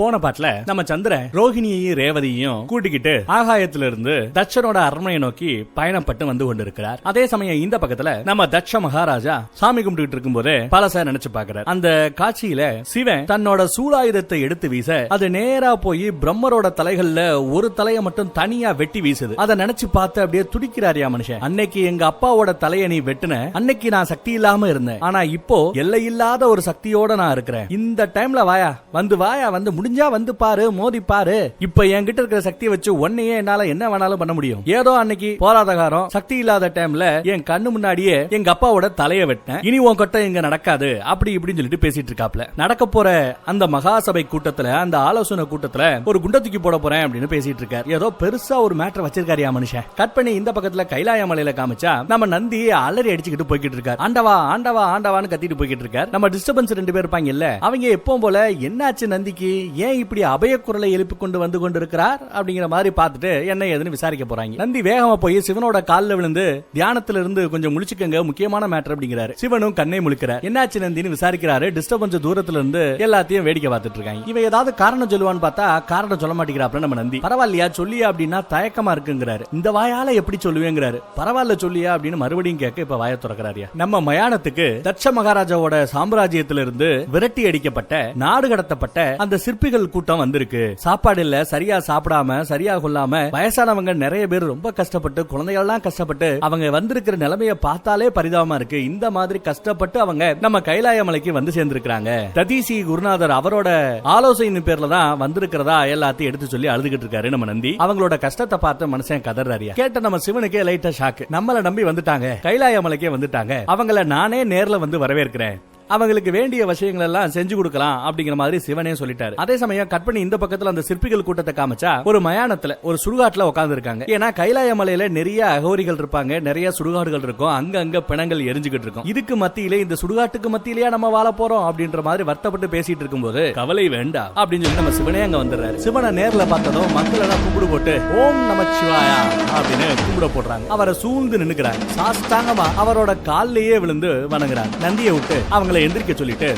போன பாட்டுல நம்ம சந்திரன் ரோஹிணியையும் ரேவதியையும் கூட்டிக்கிட்டு ஆகாயத்துல இருந்து தட்சனோட அரண்மனையை நோக்கி பயணப்பட்டு வந்து கொண்டிருக்கிறார். அதே சமயம் இந்த பக்கத்துல நம்ம தட்ச மகாராஜா சாமி கும்பிட்டு இருக்கும்போது பலச நினைச்சு பாக்குறாரு அந்த காட்சியில சிவன் தன்னோட சூலாயுதத்தை எடுத்து வீச அது நேரா போய் பிரம்மரோட தலைகள்ல ஒரு தலைய மட்டும் தனியா வெட்டி வீசுது. அதை நினைச்சு பார்த்து அப்படியே துடிக்கிறாரியா மனுஷன். அன்னைக்கு எங்க அப்பாவோட தலையை நீ வெட்டுன அன்னைக்கு நான் சக்தி இல்லாம இருந்தேன். ஆனா இப்போ எல்லையில்லாத ஒரு சக்தியோட நான் இருக்கிறேன். இந்த டைம்ல வாயா வந்து வாயா வந்து முடிஞ்சா வந்து பாரு மோதி பாரு. இப்ப என்கிட்ட இருக்கிற சக்தியை வச்சு உன்னையே என்னால என்ன வேணாலும் பண்ண முடியும்? ஏதோ அன்னைக்கு போராதகாரம் சக்தி இல்லாத டைம்ல என் கண்ணு முன்னாடியே எங்க அப்பாவோட தலைய வெட்டினேன். இனி உன் கொட்டை இங்க நடக்காது அப்படி இப்படின்னு சொல்லிட்டு பேசிட்டு இருக்காப்ல. நடக்க போற அந்த மகாசபை கூட்டத்துல அந்த ஆலோசனை கூட்டத்துல ஒரு குண்ட தூக்கி போட போறேன் அப்படின்னு பேசிட்டு இருக்காரு. ஏதோ பெருசா ஒரு மேட்டர் வச்சிருக்காரியா மனுஷன். கட் பண்ணி இந்த பக்கத்துல கைலாய மலையில காமிச்சா நம்ம நந்தி அலறி அடிச்சுக்கிட்டு போய்கிட்டு இருக்காரு. ஆண்டவா ஆண்டவா ஆண்டவான்னு கத்திட்டு போய்கிட்டு இருக்காரு. நம்ம டிஸ்டர்பன்ஸ் ரெண்டு பேர் இருப்பாங்க இல்ல அவங்க எப்பவும் போல என்னாச்சு நந்திக்கு? ஏன் இப்படி அபய குரலை எழுப்பி கொண்டு வந்து கொண்டிருக்கிறார் அப்படிங்கிற மாதிரி பார்த்துட்டு என்ன ஏதுன்னு விசாரிக்க போறாங்க. நந்தி வேகமா போய் சிவனோட காலில் விழுந்து தியானத்துல இருந்து கொஞ்சம் முழிச்சுக்கங்க முக்கியமான மேட்டர் அப்படிங்கிறாரு. சிவனும் கண்ணை முழுக்கிறார். என்னாச்சு நந்தின்னு விசாரிக்கிறாரு. டிஸ்டர்பன்ஸ் தூரத்துல இருந்து எல்லாத்தையும் வேடிக்கை பார்த்துட்டு இருக்காங்க. இவன் ஏதாவது காரணம் சொல்லுவான்னு பார்த்தா காரணம் சொல்ல மாட்டேங்கிறாப்ல நம்ம நந்தி. பரவாயில்லையா சொல்லியா அப்படின்னா தயக்கமா இருக்குங்கிறாரு. இந்த வாயால எப்படி சொல்லுவேங்கிறாரு. பரவாயில்ல சொல்லியா அப்படின்னு மறுபடியும் கேட்க இப்ப வாய திறக்கிறாரியா. நம்ம மயானத்துக்கு தட்ச மகாராஜாவோட சாம்ராஜ்யத்திலிருந்து விரட்டி அடிக்கப்பட்ட நாடு கடத்தப்பட்ட அந்த குழப்பிகள் கூட்டம் வந்திருக்கு. சாப்பாடு இல்ல சரியா சாப்பிடாம சரியா கொள்ளாம வயசானவங்க நிறைய பேர் ரொம்ப கஷ்டப்பட்டு குழந்தைகள்லாம் கஷ்டப்பட்டு அவங்க வந்திருக்கிற நிலைமைய பார்த்தாலே பரிதாபமா இருக்கு. இந்த மாதிரி கஷ்டப்பட்டு அவங்க நம்ம கைலாய மலைக்கு வந்து சேர்ந்திருக்கிறாங்க. ததீசி குருநாதர் அவரோட ஆலோசனை பேர்ல தான் வந்திருக்கிறதா எல்லாத்தையும் எடுத்து சொல்லி அழுதுகிட்டு இருக்காரு நம்ம நந்தி. அவங்களோட கஷ்டத்தை பார்த்து மனுஷன் கதறாரியா கேட்ட நம்ம சிவனுக்கே லைட்டா ஷாக்கு நம்மள நம்பி வந்துட்டாங்க. கைலாய மலைக்கே வந்துட்டாங்க. அவங்கள நானே நேர்ல வந்து வரவேற்கிறேன். அவங்களுக்கு வேண்டிய விஷயங்கள் எல்லாம் செஞ்சு கொடுக்கலாம் அப்படிங்கிற மாதிரி சிவனே சொல்லிட்டாரு. அதே சமயம் கட் பண்ணி இந்த பக்கத்துல அந்த சிற்பிகள் கூட்டத்தை காமிச்சா ஒரு மயானத்துல ஒரு சுடுகாட்டுல உட்கார்ந்து இருக்காங்க ஏன்னா கைலாய மலையில நிறைய அகோரிகள் இருப்பாங்க நிறைய சுடுகாடுகள் இருக்கும் அங்க அங்க பிணங்கள் எரிஞ்சுகிட்டு இருக்கும். இதுக்கு மத்தியிலே இந்த சுடுகாட்டுக்கு மத்தியிலேயே நம்ம வாழ போறோம் அப்படின்ற மாதிரி வருத்தப்பட்டு பேசிட்டு இருக்கும்போது கவலை வேண்டாம் அப்படின்னு சொல்லி நம்ம சிவனே அங்க வந்துடுறாரு. சிவனை நேர்ல பார்த்ததும் மக்கள் எல்லாம் கும்பிடு போட்டு ஓம் நமச்சிவாயா அப்படின்னு கும்பிட போடுறாங்க. அவரை சூழ்ந்து நின்னுக்கிறாங்க. சாஸ்தாங்கமா அவரோட கால்லயே விழுந்து வணங்குறாங்க. நந்தியை விட்டு அவங்க அவங்கள எந்திரிக்க சொல்லிட்டு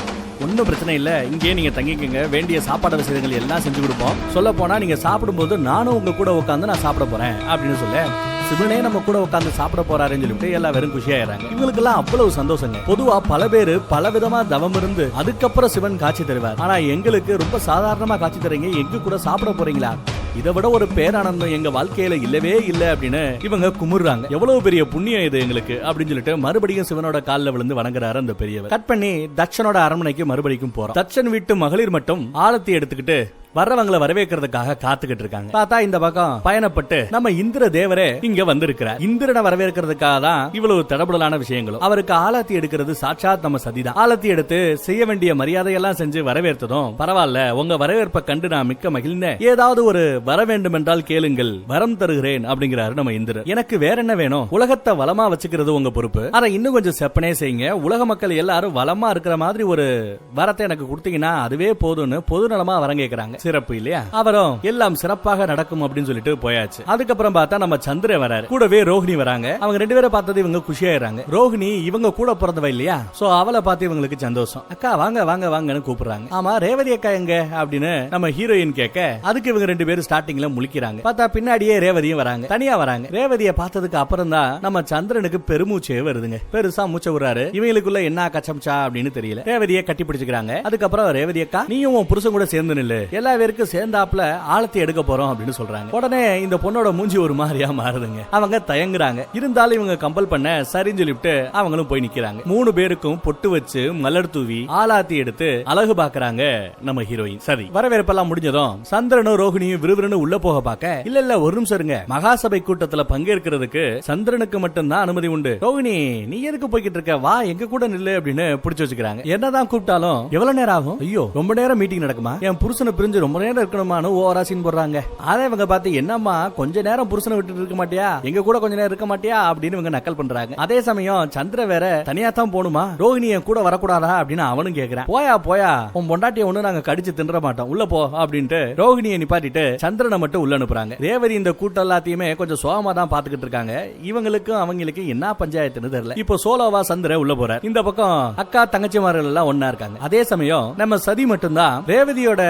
ஒன்றும் பிரச்சனை இல்லை. இங்கேயே நீங்கள் தங்கிக்கங்க. வேண்டிய சாப்பாடு வசதிகள் எல்லாம் செஞ்சு கொடுப்போம். சொல்ல போனால் நீங்கள் சாப்பிடும்போது நானும் உங்க கூட உட்காந்து நான் சாப்பிட போறேன் அப்படின்னு சொல்ல சிவனே நம்ம கூட உட்காந்து சாப்பிட போறாருன்னு சொல்லிட்டு எல்லாம் வெறும் குஷியாயிராங்க இவங்களுக்கு எல்லாம் அவ்வளவு சந்தோஷங்க. பொதுவா பல பேரு பல விதமா தவம் இருந்து அதுக்கப்புறம் சிவன் காட்சி தருவார். ஆனா எங்களுக்கு ரொம்ப சாதாரணமா காட்சி தரீங்க. எங்க கூட சாப்பிட போறீங்களா? இதை விட ஒரு பேரானந்தம் எங்க வாழ்க்கையில இல்லவே இல்ல அப்படின்னு இவங்க குமுறாங்க எவ்வளவு பெரிய புண்ணியம் இது எங்களுக்கு அப்படின்னு சொல்லிட்டு மறுபடியும் சிவனோட கால்ல விழுந்து வணங்குறாரு அந்த பெரியவர். கட் பண்ணி தட்சனோட அரண்மனைக்கு மறுபடியும் போறோம். தட்சன் வீட்டு மகளிர் மட்டும் ஆழத்தை எடுத்துக்கிட்டு வர்றவங்களை வரவேற்கிறதுக்காக காத்துக்கிட்டு இருக்காங்க. பார்த்தா இந்த பக்கம் பயணப்பட்டு நம்ம இந்திர தேவரே இங்க வந்திருக்கிறார். இந்திரனை வரவேற்கிறதுக்காக தான் இவ்வளவு தடபுடலான விஷயங்களும். அவருக்கு ஆலத்தி எடுக்கிறது சாட்சாத் நம்ம சதிதான் ஆலத்தி எடுத்து செய்ய வேண்டிய மரியாதையெல்லாம் செஞ்சு வரவேற்றதும் பரவாயில்ல. உங்க வரவேற்பை கண்டு நான் மிக்க மகிழ்ந்தேன். ஏதாவது ஒரு வர வேண்டும் என்றால் கேளுங்கள். வரம் தருகிறேன் அப்படிங்கிறாரு நம்ம இந்திரர். எனக்கு வேற என்ன வேணும்? உலகத்தை வளமா வச்சுக்கிறது உங்க பொறுப்பு. ஆனா இன்னும் கொஞ்சம் செப்பனே செய்யுங்க. உலக மக்கள் எல்லாரும் வளமா இருக்கிற மாதிரி ஒரு வரத்தை எனக்கு கொடுத்தீங்கன்னா அதுவே போதும்னு பொது நலமா வரம் கேக்குறாங்க சிறப்பு இல்லையா? அவரும் எல்லாம் சிறப்பாக நடக்கும் அப்படின்னு சொல்லிட்டு போயாச்சு. அதுக்கப்புறம் பார்த்தா நம்ம சந்திர வராரு. கூடவே ரோஹிணி வராங்க. அவங்க ரெண்டு பேரை பார்த்தது இவங்க குஷியாயிராங்க ரோஹிணி இவங்க கூட பிறந்தவ இல்லையா? சோ அவளை பார்த்து இவங்களுக்கு சந்தோஷம். அக்கா வாங்க வாங்க வாங்கன்னு கூப்பிடுறாங்க. ஆமா ரேவதி அக்கா எங்க? அப்படின்னு நம்ம ஹீரோயின் கேட்க அதுக்கு இவங்க ரெண்டு பேரும் ஸ்டார்டிங்ல முழிக்கிறாங்க. பார்த்தா பின்னாடியே ரேவதியும் வராங்க. தனியா வராங்க. ரேவதியை பார்த்ததுக்கு அப்புறம் தான் நம்ம சந்திரனுக்கு பெருமூச்சே வருதுங்க. பெருசா மூச்சை விடுறாரு. இவங்களுக்குள்ள என்ன கச்சம்ச்சா? அப்படின்னு தெரியல. ரேவதியை கட்டி பிடிச்சுக்கிறாங்க அதுக்கப்புறம் ரேவதி அக்கா நீயும் உன் புருஷன் கூட சேர்ந்து நில்லு. எல்லா பேருக்கு சேர்ந்தாப்புல ஆழத்தை எடுக்க போறோம் அப்படின்னு சொல்றாங்க. உடனே இந்த பொண்ணோட மூஞ்சி ஒரு மாதிரியா மாறுதுங்க. அவங்க தயங்குறாங்க. இருந்தாலும் இவங்க கம்பல் பண்ண சரின்னு சொல்லிட்டு அவங்களும் போய் நிக்கிறாங்க. மூணு பேருக்கும் பொட்டு வச்சு மலர் தூவி ஆலாத்தி எடுத்து அழகு பாக்குறாங்க நம்ம ஹீரோயின். சரி வரவேற்பெல்லாம் முடிஞ்சதும் சந்திரனும் ரோஹிணியும் விறுவிறுன்னு உள்ள போக பார்க்க இல்ல இல்ல ஒரு நிமிஷம் இருங்க. மகாசபை கூட்டத்துல பங்கேற்கிறதுக்கு சந்திரனுக்கு மட்டும்தான் அனுமதி உண்டு. ரோஹிணி நீ எதுக்கு போய்கிட்டு இருக்க? வா எங்க கூட நில்லு அப்படின்னு பிடிச்சு வச்சுக்கிறாங்க. என்னதான் கூப்பிட்டாலும் எவ்வளவு நேரம் ஆகும்? ஐயோ ரொம்ப நேரம் மீட்டிங் நடக்குமா? என் புருஷனை பிரிஞ்சு கொஞ்சம் ரொம்ப நேரம் இருக்கணுமான்னு ஓவரா சீன் போடுறாங்க. அதை இவங்க பார்த்து என்னம்மா கொஞ்ச நேரம் புருஷனை விட்டுட்டு இருக்க மாட்டியா? எங்க கூட கொஞ்ச நேரம் இருக்க மாட்டியா? அப்படின்னு இவங்க நக்கல் பண்றாங்க. அதே சமயம் சந்திர வேற தனியா தான் போகணுமா? ரோஹிணி என் கூட வரக்கூடாதா? அப்படின்னு அவனும் கேக்குறான். போயா போயா. உன் பொண்டாட்டிய ஒண்ணு நாங்க கடிச்சு தின்ற மாட்டோம். உள்ள போ அப்படின்ட்டு ரோஹிணியை நிப்பாட்டிட்டு சந்திரனை மட்டும் உள்ள அனுப்புறாங்க. ரேவதி இந்த கூட்டம் எல்லாத்தையுமே கொஞ்சம் சோகமா தான் பாத்துக்கிட்டு இருக்காங்க. இவங்களுக்கும் அவங்களுக்கும் என்ன பஞ்சாயத்துன்னு தெரியல. இப்போ சோலோவா சந்திர உள்ள போற இந்த பக்கம் அக்கா தங்கச்சிமார்கள் எல்லாம் ஒன்னா இருக்காங்க. அதே சமயம் நம்ம சதி மட்டும்தான் ரேவதியோட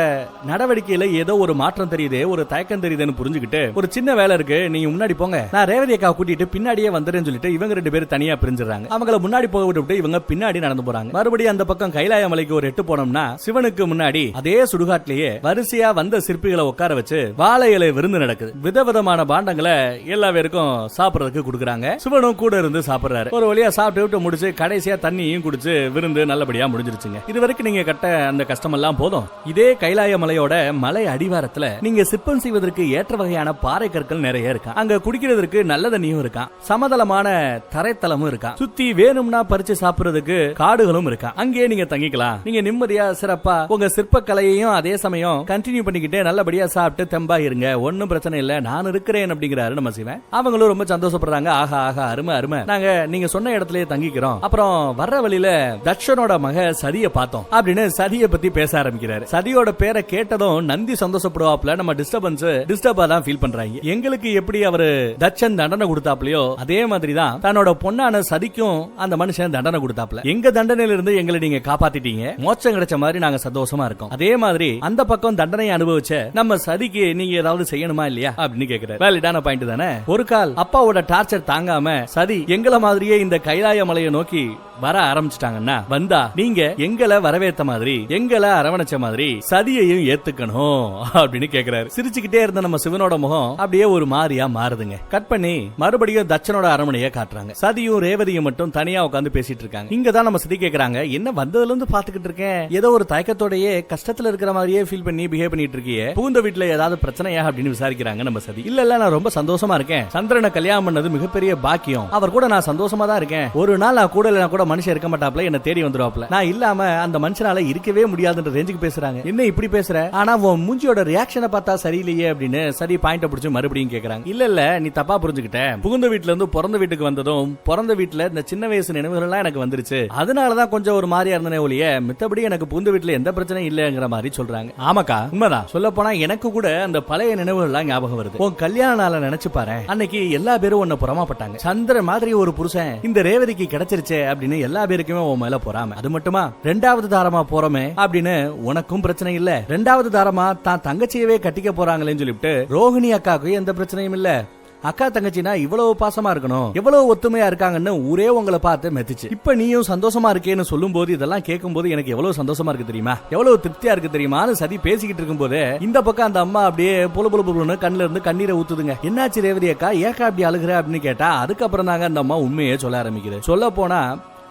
நடவடிக்கையில ஏதோ ஒரு மாற்றம் தெரியுது ஒரு தயக்கம் தெரியுதுன்னு புரிஞ்சுக்கிட்டு ஒரு சின்ன வேலை இருக்கு நீங்க முன்னாடி போங்க. நான் ரேவதி அக்கா கூட்டிட்டு பின்னாடியே வந்துறேன்னு சொல்லிட்டு இவங்க ரெண்டு பேரும் தனியா பிரிஞ்சிடறாங்க. அவங்கள முன்னாடி போக விட்டு இவங்க பின்னாடி நடந்து போறாங்க. மறுபடியும் அந்த பக்கம் கைலாய மலைக்கு ஒரு எட்டு போனோம்னா சிவனுக்கு முன்னாடி அதே சுடுகாட்டிலேயே வரிசையா வந்த சிற்பிகளை உட்கார வச்சு வாழை இலை விருந்து நடக்குது. விதவிதமான பாண்டங்களை எல்லா பேருக்கும் சாப்பிடறதுக்கு கொடுக்குறாங்க. சிவனும் கூட இருந்து சாப்பிடுறாரு. ஒரு வழியா சாப்பிட்டு விட்டு முடிச்சு கடைசியா தண்ணியும் குடிச்சு விருந்து நல்லபடியா முடிஞ்சிருச்சுங்க. இது வரைக்கும் நீங்க கட்ட அந்த கஷ்டம் எல்லாம் போதும். இதே கைலாய மலையோட மலை அடிவாரத்துல நீங்க சிற்பம் செய்வதற்கு ஏற்ற வகையான பாறை கற்கள் நிறைய இருக்கா? அங்க குடிக்கிறதுக்கு நல்ல தண்ணியும் இருக்கான் சமதளமான தரைத்தளமும் இருக்கா? சுத்தி வேணும்னா பறிச்சு சாப்பிடுறதுக்கு காடுகளும் இருக்கா? அங்கேயே நீங்க தங்கிக்கலாம். நீங்க நிம்மதியா சிறப்பா உங்க சிற்ப கலையையும் அதே சமயம் கண்டினியூ பண்ணிக்கிட்டே நல்லபடியா சாப்பிட்டு தெம்பா இருங்க. ஒன்னும் பிரச்சனை இல்ல. நான் இருக்கிறேன் அப்படிங்கிறாரு நம்ம சிவன். அவங்களும் ரொம்ப சந்தோஷப்படுறாங்க. ஆஹா ஆஹா அருமை அருமை. நாங்க நீங்க சொன்ன இடத்துலயே தங்கிக்கிறோம். அப்புறம் வர்ற வழியில தட்சனோட மக சதிய பார்த்தோம் அப்படின்னு சதிய பத்தி பேச ஆரம்பிக்கிறாரு. சதியோட பேரை கேட்ட கேட்டதும் நந்தி சந்தோஷப்படுவாப்ல நம்ம டிஸ்டர்பன்ஸ் டிஸ்டர்பா தான் ஃபீல் பண்றாங்க. எங்களுக்கு எப்படி அவரு தட்சன் தண்டனை கொடுத்தாப்லயோ அதே மாதிரி தான் தன்னோட பொண்ணான சதிக்கும் அந்த மனுஷன் தண்டனை கொடுத்தாப்ல. எங்க தண்டனையில இருந்து எங்களை நீங்க காப்பாத்திட்டீங்க. மோட்சம் கிடைச்ச மாதிரி நாங்க சந்தோஷமா இருக்கோம். அதே மாதிரி அந்த பக்கம் தண்டனை அனுபவிச்ச நம்ம சதிக்கு நீங்க ஏதாவது செய்யணுமா இல்லையா அப்படின்னு கேக்குறாரு. வேலிடான பாயிண்ட் தானே? ஒரு கால் அப்பாவோட டார்ச்சர் தாங்காம சதி எங்களை மாதிரியே இந்த கைலாய மலையை நோக்கி வர ஆரம்பிச்சிட்டாங்கன்னா வந்தா நீங்க எங்களை வரவேத்த மாதிரி எங்களை அரவணைச்ச மாதிரி சதியையும் பாத்துக்கணும் அப்படின்னு கேக்குறாரு. சிரிச்சுக்கிட்டே இருந்த நம்ம சிவனோட முகம் அப்படியே ஒரு மாதிரியா மாறுதுங்க. கட் பண்ணி மறுபடியும் தட்சனோட அரண்மனைய காட்டுறாங்க. சதியும் ரேவதியும் மட்டும் தனியா உட்காந்து பேசிட்டு இருக்காங்க. இங்க தான் நம்ம சதி கேக்குறாங்க என்ன வந்ததுல இருந்து பாத்துக்கிட்டு இருக்கேன் ஏதோ ஒரு தயக்கத்தோடயே கஷ்டத்துல இருக்கிற மாதிரியே ஃபீல் பண்ணி பிஹேவ் பண்ணிட்டு இருக்கியே. புகுந்த வீட்டுல ஏதாவது பிரச்சனையா? அப்படின்னு விசாரிக்கிறாங்க நம்ம சதி. இல்ல இல்ல நான் ரொம்ப சந்தோஷமா இருக்கேன். சந்திரனை கல்யாணம் பண்ணது மிகப்பெரிய பாக்கியம். அவர் கூட நான் சந்தோஷமா தான் இருக்கேன். ஒரு நாள் நான் கூட இல்லைனா கூட மனுஷன் இருக்க மாட்டாப்ல என்ன தேடி வந்துருவாப்ல நான் இல்லாம அந்த மனுஷனால இருக்கவே முடியாதுன்ற ரேஞ்சுக்கு பேசுறாங்க. என்ன இப்படி பேசுற? ஆனா உன் மூஞ்சியோட ரியாக்ஷனை பார்த்தா சரியில்லையே அப்படின்னு சரி பாயிண்ட புடிச்சு மறுபடியும் கேக்குறாங்க. இல்ல இல்ல நீ தப்பா புரிஞ்சுக்கிட்ட. புகுந்த வீட்டுல இருந்து பிறந்த வீட்டுக்கு வந்ததும் பிறந்த வீட்டுல இந்த சின்ன வயசு நினைவுகள் எல்லாம் எனக்கு வந்துருச்சு. அதனாலதான் கொஞ்சம் ஒரு மாதிரியா இருந்தனே ஒழிய மித்தபடி எனக்கு புகுந்த வீட்டுல எந்த பிரச்சனையும் இல்லங்கிற மாதிரி சொல்றாங்க. ஆமாக்கா உண்மைதான். சொல்ல போனா எனக்கு கூட அந்த பழைய நினைவுகள் எல்லாம் ஞாபகம் வருது. உன் கல்யாண நாள நினைச்சு பாரு. அன்னைக்கு எல்லா பேரும் உன்னை புறமாப்பட்டாங்க. சந்திரன் மாதிரி ஒரு புருஷன் இந்த ரேவதிக்கு கிடைச்சிருச்சே அப்படின்னு எல்லா பேருக்குமே உன் மேல போறாம. அது மட்டுமா? ரெண்டாவது தாரமா போறோமே அப்படின்னு உனக்கும் பிரச்சனை இல்ல. ரெண்டாவது தாரமா தான் தங்கச்சியவே கட்டிக்க போறாங்களேன்னு சொல்லிட்டு ரோஹிணி அக்காவுக்கு எந்த பிரச்சனையும் இல்ல. அக்கா தங்கச்சினா இவ்வளவு பாசமா இருக்கணும் எவ்வளவு ஒத்துமையா இருக்காங்கன்னு ஊரே உங்களை பார்த்து மெத்துச்சு இப்ப நீயும் சந்தோஷமா இருக்கேன்னு சொல்லும் போது இதெல்லாம் கேட்கும் போது எனக்கு எவ்வளவு சந்தோஷமா இருக்கு தெரியுமா? எவ்வளவு திருப்தியா இருக்கு தெரியுமான்னு சதி பேசிக்கிட்டு இருக்கும் போது இந்த பக்கம் அந்த அம்மா அப்படியே புல புல புலன்னு கண்ணுல இருந்து கண்ணீரை ஊத்துதுங்க. என்னாச்சு ரேவதி அக்கா? ஏக்கா அப்படி அழுகுற அப்படின்னு கேட்டா அதுக்கப்புறம் தாங்க அந்த அம்மா உண்மையே சொல்ல ஆரம்பிக்குது. சொல்ல போனா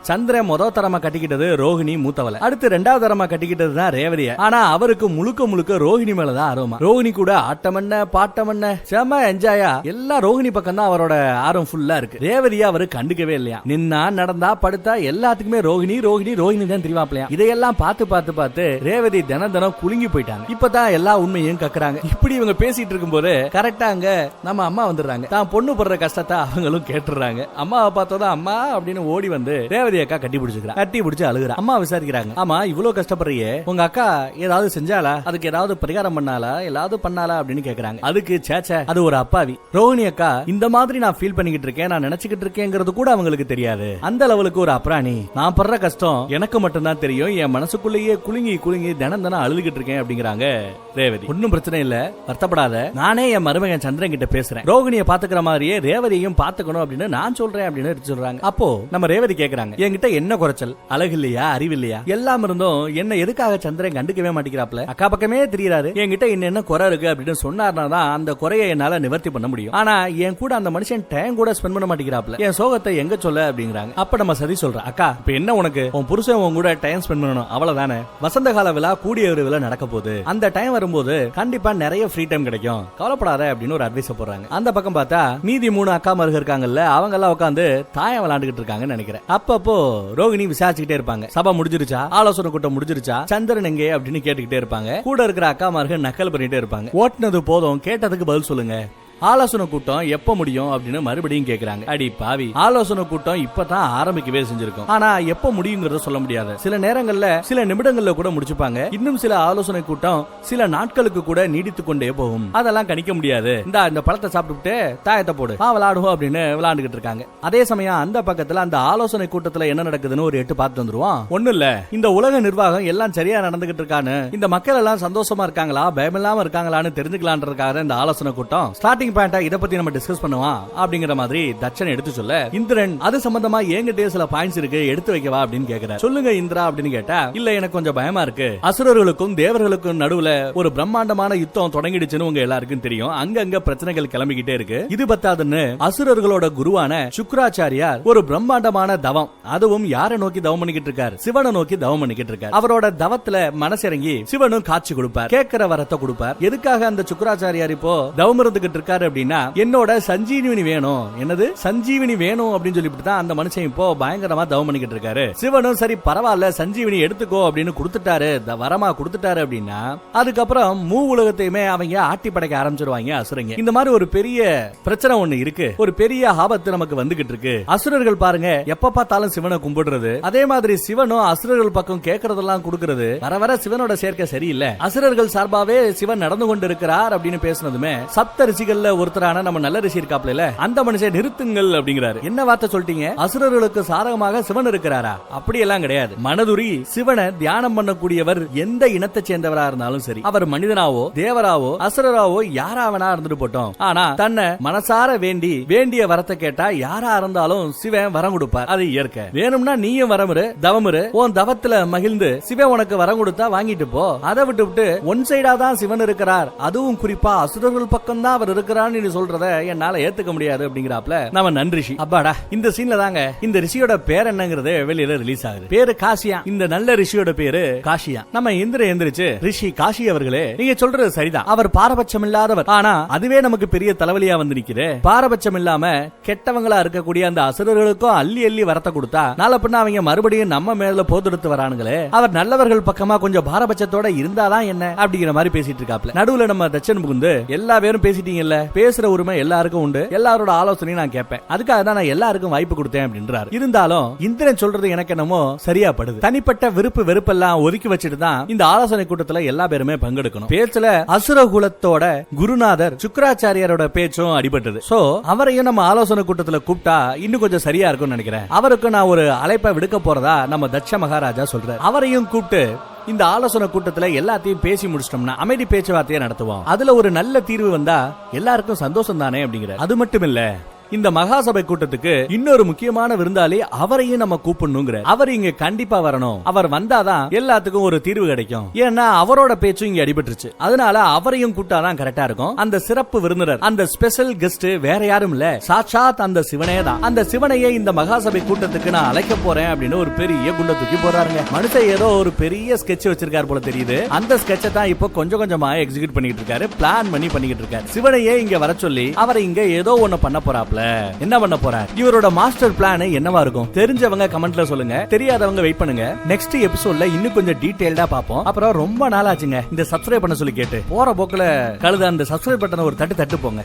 சந்திர முத தரமா கட்டிக்கிட்டது ரோஹிணி மூத்தவளை. அடுத்து ரெண்டாவது தரமா கட்டிக்கிட்டது தான் ரேவதிய. ஆனா அவருக்கு முழுக்க முழுக்க ரோஹிணி மேலதான் ஆர்வமா. ரோஹிணி கூட ஆட்டமண்ண பாட்டமண்ண செம என்ஜாயா எல்லாம் ரோஹிணி பக்கம் தான் அவரோட ஆர்வம் ஃபுல்லா இருக்கு. ரேவதிய அவரு கண்டுக்கவே இல்லையா? நின்னா நடந்தா படுத்தா எல்லாத்துக்குமே ரோஹிணி ரோஹிணி ரோஹிணி தான் தெரிவாப்லையா இதையெல்லாம் பார்த்து பார்த்து பார்த்து ரேவதி தினம் தினம் குலுங்கி போயிட்டாங்க. இப்பதான் எல்லா உண்மையும் கக்குறாங்க. இப்படி இவங்க பேசிட்டு இருக்கும்போது கரெக்டா அங்க நம்ம அம்மா வந்துடுறாங்க. தான் பொண்ணு படுற கஷ்டத்தை அவங்களும் கேட்டுறாங்க அம்மாவை பார்த்தோதான் அம்மா அப்படின்னு ஓடி வந்து ரேவதி அக்கா கட்டி பிடிச்சிக்கிறா. கட்டி பிடிச்சி அழுகுறா. அம்மா விசாரிக்கிறாங்க. ஆமா இவ்வளவு கஷ்டப்படுறியே. உங்க அக்கா ஏதாவது செஞ்சாலா அதுக்கு ஏதாவது பரிகாரம் பண்ணாலா ஏதாவது பண்ணாலா அப்படின்னு கேக்குறாங்க. அதுக்கு சேச்ச அது ஒரு அப்பாவி. ரோஹிணி அக்கா இந்த மாதிரி நான் ஃபீல் பண்ணிக்கிட்டு இருக்கேன் நான் நினைச்சுக்கிட்டு இருக்கேங்கிறது கூட அவங்களுக்கு தெரியாது. அந்த லெவலுக்கு ஒரு அப்ராணி. நான் படுற கஷ்டம் எனக்கு மட்டும்தான் தெரியும். என் மனசுக்குள்ளேயே குலுங்கி குலுங்கி தினம் தினம் அழுதுகிட்டு இருக்கேன் அப்படிங்கிறாங்க ரேவதி. ஒன்னும் பிரச்சனை இல்ல. வருத்தப்படாத. நானே என் மருமகன் சந்திரன் கிட்ட பேசுறேன். ரோகிணிய பாத்துக்கிற மாதிரியே ரேவதியையும் பாத்துக்கணும் அப்படின்னு நான் சொல்றேன் அப்படின்னு சொல்றாங்க. அப்போ நம்ம ரேவதி கேக்குறாங்க. என்கிட்ட என்ன குறைச்சல்? அழகு இல்லையா? அறிவு இல்லையா? எல்லாம் இருந்தும் என்ன எதுக்காக சந்திரன் கண்டுக்கவே மாட்டேங்கிறாப்ல அக்கா பக்கமே தெரியறாரு. என்கிட்ட என்ன குறை இருக்கு அப்படின்னு சொன்னார்னா தான் அந்த குறையை என்னால நிவர்த்தி பண்ண முடியும். ஆனா என் கூட அந்த மனுஷன் டைம் கூட ஸ்பெண்ட் பண்ண மாட்டேங்கிறாப்ல என் சோகத்தை எங்க சொல்ல அப்படிங்கிறாங்க. அப்ப நம்ம சரி சொல்றோம் அக்கா இப்ப என்ன உனக்கு? உன் புருஷன் உன் கூட டைம் ஸ்பெண்ட் பண்ணணும். அவ்வளவுதானே? வசந்த கால விழா கூடிய ஒரு விழா நடக்க போகுது. அந்த டைம் வரும்போது கண்டிப்பா நிறைய ஃப்ரீ டைம் கிடைக்கும். கவலைப்படாத அப்படின்னு ஒரு அட்வைஸ் போடுறாங்க. அந்த பக்கம் பார்த்தா மீதி மூணு அக்கா மருக இருக்காங்கல்ல அவங்க எல்லாம் உட்காந்து தாயம் விளையாண்டுகிட்டு இருக்காங்கன்னு நினைக்கிறேன். அப்ப அப்பப்போ ரோகிணி விசாரிச்சுக்கிட்டே இருப்பாங்க. சபா முடிஞ்சிருச்சா? ஆலோசனை கூட்டம் முடிஞ்சிருச்சா? சந்திரன் எங்கே அப்படின்னு கேட்டுக்கிட்டே இருப்பாங்க. கூட இருக்கிற அக்காமார்கள் நக்கல் பண்ணிட்டே இருப்பாங்க. ஓட்டுனது போதும் கேட்டதுக்கு பதில் சொல்லுங்க. ஆலோசனை கூட்டம் எப்ப முடியும் அப்படின்னு மறுபடியும் கேக்குறாங்க. அடி பாவி ஆலோசனை கூட்டம் இப்பதான் ஆரம்பிக்கவே செஞ்சிருக்கும். ஆனா எப்ப முடியுங்கிறத சொல்ல முடியாது. சில நேரங்கள்ல சில நிமிடங்கள்ல கூட முடிச்சுப்பாங்க. இன்னும் சில ஆலோசனை கூட்டம் சில நாட்களுக்கு கூட நீடித்து கொண்டே போகும். அதெல்லாம் கணிக்க முடியாது. இந்த இந்த பழத்தை சாப்பிட்டுட்டு தாயத்தை போடு. வா விளையாடுவோம் அப்படின்னு விளையாண்டுகிட்டு இருக்காங்க. அதே சமயம் அந்த பக்கத்துல அந்த ஆலோசனை கூட்டத்துல என்ன நடக்குதுன்னு ஒரு எட்டு பார்த்து வந்துருவோம். ஒண்ணு இல்ல. இந்த உலக நிர்வாகம் எல்லாம் சரியா நடந்துகிட்டு இருக்கான்னு இந்த மக்கள் எல்லாம் சந்தோஷமா இருக்காங்களா பயமில்லாம இருக்காங்களான்னு தெரிஞ்சுக்கலான்றதுக்காக இந்த ஆலோசனை கூட்டம் ஸ்டார்டிங் பாயிண்டா இதை பத்தி நம்ம டிஸ்கஸ் பண்ணுவோம் அப்படிங்கிற மாதிரி தட்சன் எடுத்து சொல்ல இந்திரன் அது சம்பந்தமா என்கிட்ட சில பாயிண்ட்ஸ் இருக்கு எடுத்து வைக்கவா? அப்படின்னு கேக்குற சொல்லுங்க இந்திரா அப்படின்னு கேட்டா இல்ல எனக்கு கொஞ்சம் பயமா இருக்கு. அசுரர்களுக்கும் தேவர்களுக்கும் நடுவுல ஒரு பிரம்மாண்டமான யுத்தம் தொடங்கிடுச்சுன்னு உங்க எல்லாருக்கும் தெரியும். அங்கங்க பிரச்சனைகள் கிளம்பிக்கிட்டே இருக்கு. இது பத்தாதுன்னு அசுரர்களோட குருவான சுக்ராச்சாரியார் ஒரு பிரம்மாண்டமான தவம். அதுவும் யாரை நோக்கி தவம் பண்ணிக்கிட்டு இருக்காரு? சிவனை நோக்கி தவம் பண்ணிக்கிட்டு இருக்காரு. அவரோட தவத்துல மனசிறங்கி சிவனும் காட்சி கொடுப்பார். கேட்கிற வரத்தை கொடுப்பார். எதுக்காக அந்த சுக்ராச்சாரியார் இப்போ தவம் இருந்துகிட்டு இருக்காரு? அப்படின்னா என்னோட சஞ்சீவினி வேணும். என்னது? சஞ்சீவினி வேணும் அப்படின்னு சொல்லிட்டு தான் அந்த மனுஷன் இப்போ பயங்கரமா தவம் பண்ணிக்கிட்டு இருக்காரு. சிவனும் சரி பரவாயில்ல சஞ்சீவினி எடுத்துக்கோ அப்படின்னு கொடுத்துட்டாரு. வரமா கொடுத்துட்டாரு அப்படின்னா அதுக்கப்புறம் மூ உலகத்தையுமே அவங்க ஆட்டி படைக்க ஆரம்பிச்சிருவாங்க அசுரங்க. இந்த மாதிரி ஒரு பெரிய பிரச்சனை ஒண்ணு இருக்கு. ஒரு பெரிய ஆபத்து நமக்கு வந்துகிட்டு இருக்கு. அசுரர்கள் பாருங்க எப்ப பார்த்தாலும் சிவனை கும்பிடுறது. அதே மாதிரி சிவனும் அசுரர்கள் பக்கம் கேட்கறதெல்லாம் கொடுக்கறது. வர வர சிவனோட சேர்க்கை சரியில்லை. அசுரர்கள் சார்பாவே சிவன் நடந்து கொண்டு இருக்கிறார் அப்படின்னு பேசினதுமே சப்த ரிஷிகள்ல ஒருத்தரான நம்ம நல்ல ரிஷி இருக்காப்ல அந்த மனுஷன் நிறுத்துங்கள் அப்படிங்கிறாரு. என்ன வார்த்தை சொல்லிட்டீங்க? அசுரர்களுக்கு சாதகமாக சிவன் இருக்கிறாரா? அப்படி எல்லாம் கிடையாது. மனதுரி சிவனை தியானம் பண்ணக்கூடியவர் எந்த இனத்தை சேர்ந்தவரா இருந்தாலும் சரி அவர் மனிதனாவோ தேவராவோ அசுரராவோ யாராவனா இருந்துட்டு போட்டோம். ஆனா தன்னை மனசார வேண்டி வேண்டிய வரத்தை கேட்டா யாரா இருந்தாலும் சிவன் வரம் கொடுப்பார். அது இயற்கை. வேணும்னா நீயும் வரமுரு தவமுரு உன் தவத்துல மகிழ்ந்து சிவன் உனக்கு வரம் கொடுத்தா வாங்கிட்டு போ. அதை விட்டு விட்டு ஒன் சைடா தான் சிவன் இருக்கிறார். அதுவும் குறிப்பா அசுரர்கள் பக்கம் தான் அவர் இருக்கிறான்னு நீ சொல்றத என்னால ஏத்துக்க முடியாது அப்படிங்கிறாப்ல. நம்ம நன்றிஷி அப்பாடா இந்த சீன்ல தாங்க இந்த ரிஷியோட பேர் என்னங்கிறது வெளியில ரிலீஸ் ஆகுது. பேரு காசியா. இந்த நல்ல ரிஷியோட பேரு காஷியா. நம்ம எந்திர எந்திரிச்சு ரிஷி காஷி அவர்களே நீங்க சொல்றது சரிதான். அவர் பாரபட்சம் இல்லாதவர் ஆனா அதுவே நமக்கு பெரிய தலைவலியா வந்து நிக்குது. பாரபட்சம் இல்லாம கெட்டவங்களா இருக்கக்கூடிய அந்த அசுரர்களுக்கும் அள்ளி அள்ளி வரத்த கொடுத்தா நாளை பின்ன அவங்க மறுபடியும் நம்ம மேல போதெடுத்து வரானுங்களே. அவர் நல்லவர்கள் பக்கமா கொஞ்சம் பாரபட்சத்தோட இருந்தாதான் என்ன அப்படிங்கிற மாதிரி பேசிட்டு இருக்காப்ல. நடுவுல நம்ம தச்சன் புகுந்து எல்லா பேரும் பேசிட்டீங்கல்ல? பேசுற உரிமை எல்லாருக்கும் உண்டு. எல்லாரோட ஆலோசனையும் நான் கேட்பேன். அதுக்காக தான் நான் எல்லாருக்கும் வாய்ப்பு கொடுத்தேன் அப்படின்றாரு. இருந்தாலும் இந்திரன் சொல்றது எனக்கு என்னமோ சரியா படுது. தனிப்பட்ட விருப்பு வெறுப்பெல்லாம் ஒதுக்கி வச்சுட்டு தான் இந்த ஆலோசனை கூட்டத்துல எல்லா பேருமே பங்கெடுக்கணும். பேச்சுல அசுர குலத்தோட குருநாதர் சுக்கராச்சாரியரோட பேச்சும் அடிபட்டது. சோ அவரையும் நம்ம ஆலோசனை கூட்டத்துல கூப்பிட்டா இன்னும் கொஞ்சம் சரியா இருக்கும்னு நினைக்கிறேன். அவருக்கு நான் ஒரு அழைப்பை விடுக்க போறதா நம்ம தட்ச மகாராஜா சொல்றாரு. அவரையும் கூப்பிட்டு இந்த ஆலோசனை கூட்டத்துல எல்லாத்தையும் பேசி முடிச்சிட்டோம்னா அமைதி பேச்சுவார்த்தையை நடத்துவோம். அதுல ஒரு நல்ல தீர்வு வந்தா எல்லாருக்கும் சந்தோஷம் தானே அப்படிங்கிற அது மட்டும் இல்ல இந்த மகாசபை கூட்டத்துக்கு இன்னொரு முக்கியமான விருந்தாளி அவரையும் நம்ம கூப்பிடணுங்கிற. அவர் இங்க கண்டிப்பா வரணும். அவர் வந்தாதான் எல்லாத்துக்கும் ஒரு தீர்வு கிடைக்கும். ஏன்னா அவரோட பேச்சும் இங்க அடிபட்டுருச்சு. அதனால அவரையும் கூட்டாதான் கரெக்டா இருக்கும். அந்த சிறப்பு விருந்தினர் அந்த ஸ்பெஷல் கெஸ்ட் வேற யாரும் இல்ல. சாட்சாத் அந்த சிவனே தான். அந்த சிவனையே இந்த மகாசபை கூட்டத்துக்கு நான் அழைக்க போறேன் அப்படின்னு ஒரு பெரிய குண்ட தூக்கி போறாருங்க மனுஷன் ஏதோ ஒரு பெரிய ஸ்கெட்ச் வச்சிருக்காரு போல தெரியுது. அந்த ஸ்கெட்சை தான் இப்போ கொஞ்சம் கொஞ்சமா எக்ஸிக்யூட் பண்ணிட்டு இருக்காரு. பிளான் பண்ணி பண்ணிக்கிட்டு இருக்காரு. சிவனையே இங்க வர சொல்லி அவரை இங்க ஏதோ ஒண்ணு பண்ண போறாப்ல. என்ன பண்ண போறார்? இவரோட மாஸ்டர் பிளான் என்னவா இருக்கும்? தெரிஞ்சவங்க கமெண்ட்ல சொல்லுங்க. தெரியாதவங்க வெயிட் பண்ணுங்க. நெக்ஸ்ட் எபிசோட்ல இன்னும் கொஞ்சம் டீடைல்டா பாப்போம் அப்புறம் ரொம்ப நாள் ஆச்சுங்க இந்த சப்ஸ்கிரைப் பண்ண சொல்லி கேட்டு. போற போக்குல கழுத அந்த சப்ஸ்கிரைப் பட்டனை ஒரு தட்டு தட்டு போங்க.